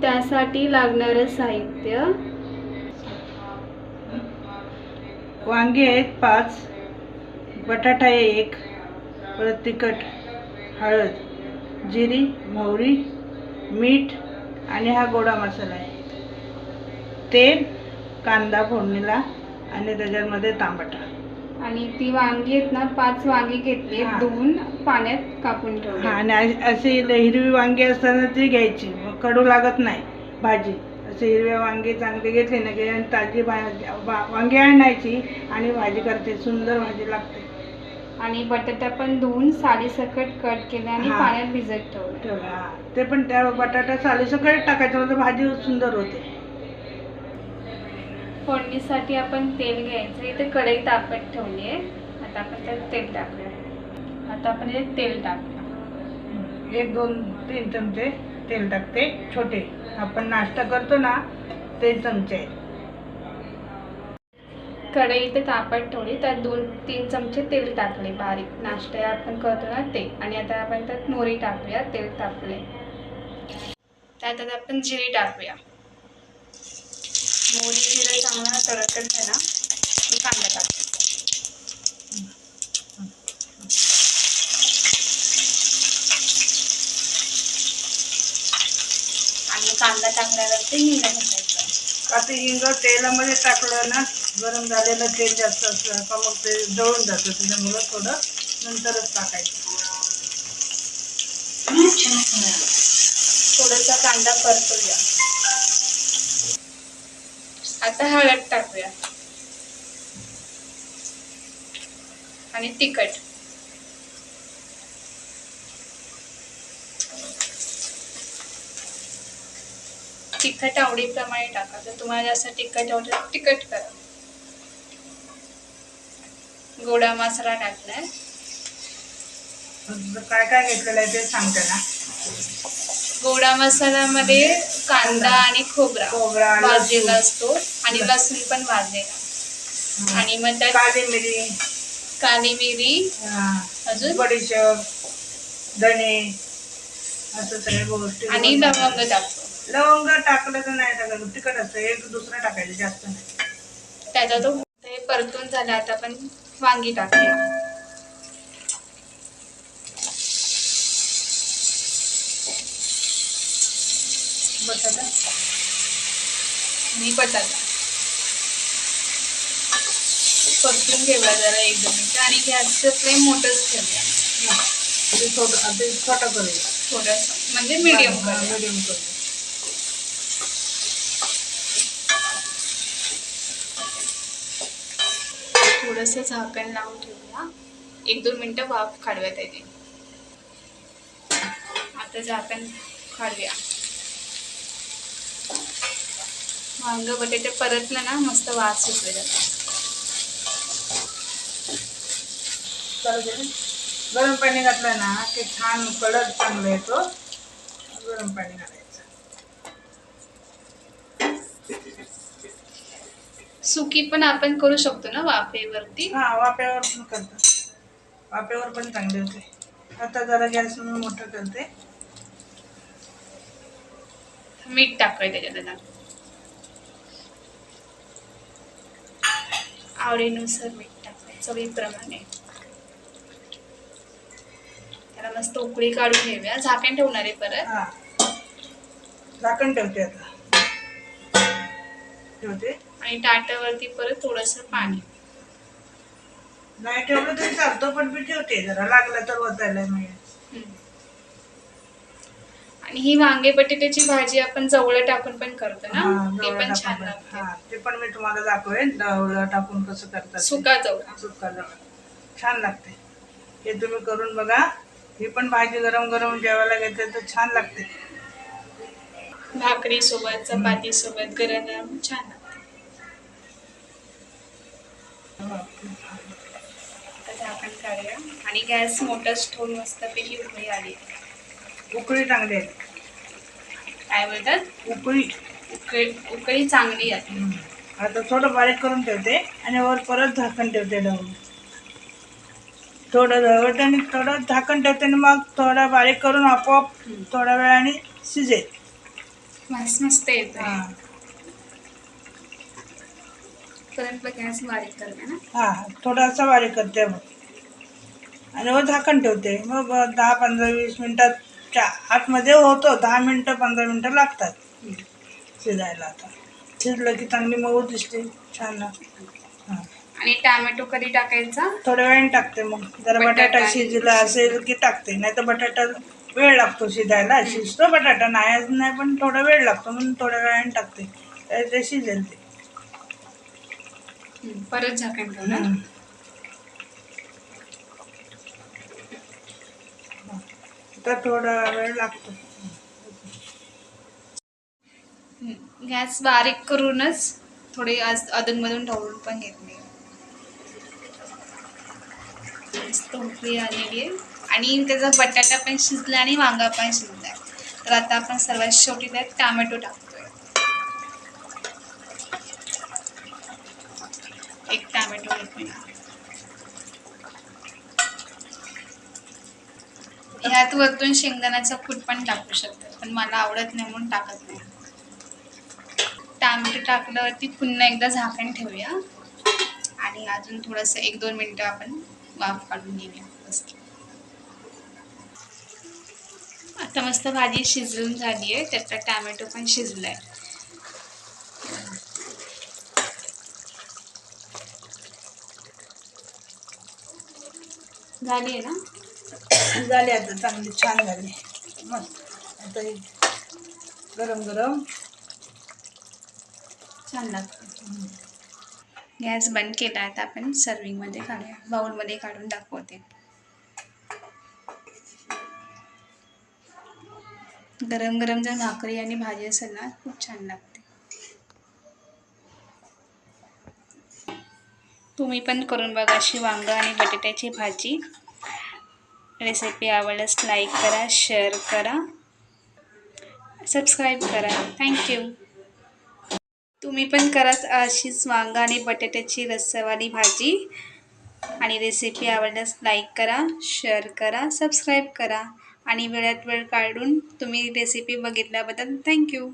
त्यासाठी लागणारं साहित्य. वांगे आहेत पाच बटाटा आहे एक परत तिखट हळद जिरी मोहरी मीठ आणि हा गोडा मसाला आहे. तेल कांदा फोडणीला आणि त्याच्यामध्ये तांबटा. आणि ती वांगी आहेत ना पाच वांगी घेतली. धुवून पाण्यात कापून ठेवले आणि अशी- हिरवी वांगी असताना ती घ्यायची. कडू लागत नाही. भाजी. असे हिरव्या वांगी चांगली घेतली ना की आणि ताजी भाजी वांगी आणायची आणि भाजी करते. सुंदर भाजी लागते. आणि बटाटा पण धुवून सालीसकट कट केले आणि हा. पाण्यात भिजत ठेवले. ठेवला. हा. ते पण त्या बटाटा सालीसकट टाकायचं म्हणजे भाजी सुंदर होते. फोडणीसाठी आपण तेल घ्यायचं. इथे कढई तापत ठेवली आहे. आता आपण त्यात तेल टाकूया. आता आपण याच्यात तेल टाकूया. एक दोन तीन चमचे. तेल टाकते छोटे. आपण नाश्ता करतो ना ते चमचे. आहेत. कढई इथे तापत ठेवली त्यात दोन तीन चमचे तेल टाकले बारीक. नाश्ता आपण करतो ना ते. आणि आता आपण त्यात मोहरी टाकूया तेल टाकले त्यात आता आपण जिरी टाकूया. मोरी जिरं चांगला तडकत झाला ना कांदा टाकतो कांदा टाकल्यावरती हिंग टाकायचं आता हिंग तेलामध्ये टाकलं ना गरम झालेलं तेल जास्त असलं का मग ते जळून जातं त्याच्यामुळं थोडं नंतरच टाकायचं. थोडासा कांदा परतूया. आता हळद टाकूया. आणि तिखट. तिखट आवडीप्रमाणे टाका. जर तुम्हाला जास्त तिखट आवडत तर तिखट करा. गोडा मसाला टाकलाय. काय काय घेतलेलं आहे ते सांगते ना. गोडा मसाल्यामध्ये कांदा आणि खोबरा खोबरा, भाजलेला. असतो आणि लसूण पण भाजलेला. आणि मग त्यात काली मिरी काली मिरी अजून? बडीशेप धणे असं सगळ्या गोष्टी आणि लवंग टाकतो. लवंग टाकलं तर नाही टाकायचं तिखट असतं. एक दुसरं टाकायचं जास्त नाही. त्याचा तो परतून झाला आता आपण वांगी टाकूया. बटाटा? आणि बटाटा. परतून घेऊया जरा एक दोन मिनिटं. आणि गॅसचं फ्लेम मोठंच ठेवूया. ते छोटं ते छोटं करूया. थोडंसं म्हणजे मीडियम करूया. मिडियम करूया. थोडंसं झाकण लावून ठेवूया. एक दोन मिनटं वाफ काढव्यात त्याची आता झाकण काढूया. वांग बटाटे परतलं ना मस्त वास सुटले जातो गरम पाणी घातलं ना की छान कडक चांगला येतो. गरम पाणी घालायचं. सुकी पण आपण करू शकतो ना वाफेवरती? हा वाफ्यावर पण करतात वाफ्यावर पण चांगले होते. आता जरा गॅस मोठं करते. मीठ टाकूया त्याच्यात आता. आवडीनुसार मीठ टाकायचं चवीप्रमाणे. त्याला मस्त उकळी काढून घेऊया. झाकण ठेवणार आहे परत. हा. झाकण ठेवते आता. ठेवते आणि ताटावरती परत थोडस पाणी. नाही ठेवलं तरी चालतं पण मी ठेवते जरा लागलं तर वतायला मिळेल. आणि ही वांगे बटाट्याची भाजी आपण जवळ टाकून पण करतो ना? ते पण छान. लागते. ते पण मी तुम्हाला दाखवेन. जवळ टाकून कसं करतात. सुका जवळ सुका जवळ छान लागते. हे तुम्ही करून बघा. ही पण भाजी गरम गरम जेवायला घेतली तर छान लागते. भाकरी सोबत चपाती सोबत गरम गरम छान लागते. झाकण काढूया. आणि गॅस मोठाच ठेवून मस्तपैकी उकळी आली. उकळी चांगली आहे. काय बोलतात? उकळी. उकळी उकळी चांगली आहे. आता थोडं बारीक करून ठेवते आणि वर परत झाकण ठेवते डवून थोडं जवळ आणि थोडं झाकण ठेवते आणि मग थोडं बारीक करून आपोआप थोड्या वेळाने शिजेल. वास मस्त येतो परत गॅस बारीक करते ना हां थोडासा बारीक करते मग आणि मग झाकण ठेवते मग दहा पंधरा वीस मिनटात च्या आतमध्ये होतो दहा मिनटं पंधरा मिनटं लागतात शिजायला आता शिजलं की चांगली मऊ दिसते छान हां आणि टॅमॅटो कधी टाकायचा थोड्या वेळाने टाकते मग जर बटाटा. बटाटा शिजला असेल की टाकते नाही तर बटाटा वेळ लागतो शिजायला. शिजतो बटाटा. नाही नाही पण थोडा वेळ लागतो. म्हणून थोड्या वेळाने टाकते. ते शिजेल ते. परत झाकण ठेवणार. तर थोडा वेळ लागतो. गॅस बारीक करूनच थोडी आज अधूनमधून ढवळून पण घेतली. उकळी आलेली आहे. आणि त्याचा बटाटा पण शिजला आणि वांगा पण शिजलाय तर आता आपण सर्वात शेवटी त्यात टॅमॅटो टाकतोय. एक टॅमॅटो ह्यात वरतून शेंगदाण्याचा कूट पण टाकू शकतात पण मला आवडत नाही म्हणून टाकत नाही. टॅमॅटो टाकल्यावरती पुन्हा एकदा झाकण ठेवूया. आणि अजून थोडंसं एक दोन मिनटं आपण वाफ काढून घेऊया. मस्त आता मस्त भाजी शिजून झाली आहे त्यातला टॅमॅटो पण शिजलाय. झाली आहे ना? झाले आता चांगली छान झाली. मस्त. आता हे गरम गरम. छान लागतं. गॅस बंद केला आता आपण सर्विंगमध्ये काढूया. बाउलमध्ये काढून दाखवते. गरम गरम जर भाकरी आणि भाजी असेल ना खूप छान लागते. तुम्ही पण करून बघा अशी वांगं आणि बटाट्याची भाजी. रेसिपी आवडल्यास लाईक करा शेअर करा. सबस्क्राईब करा. थँक्यू तुम्ही पण करत अशीच वांगा आणि बटाट्याची रस्सावाली भाजी. आणि रेसिपी आवडल्यास लाईक करा शेअर करा सबस्क्राईब करा. आणि वेळात वेळ काढून तुम्ही रेसिपी बघितल्याबद्दल थँक्यू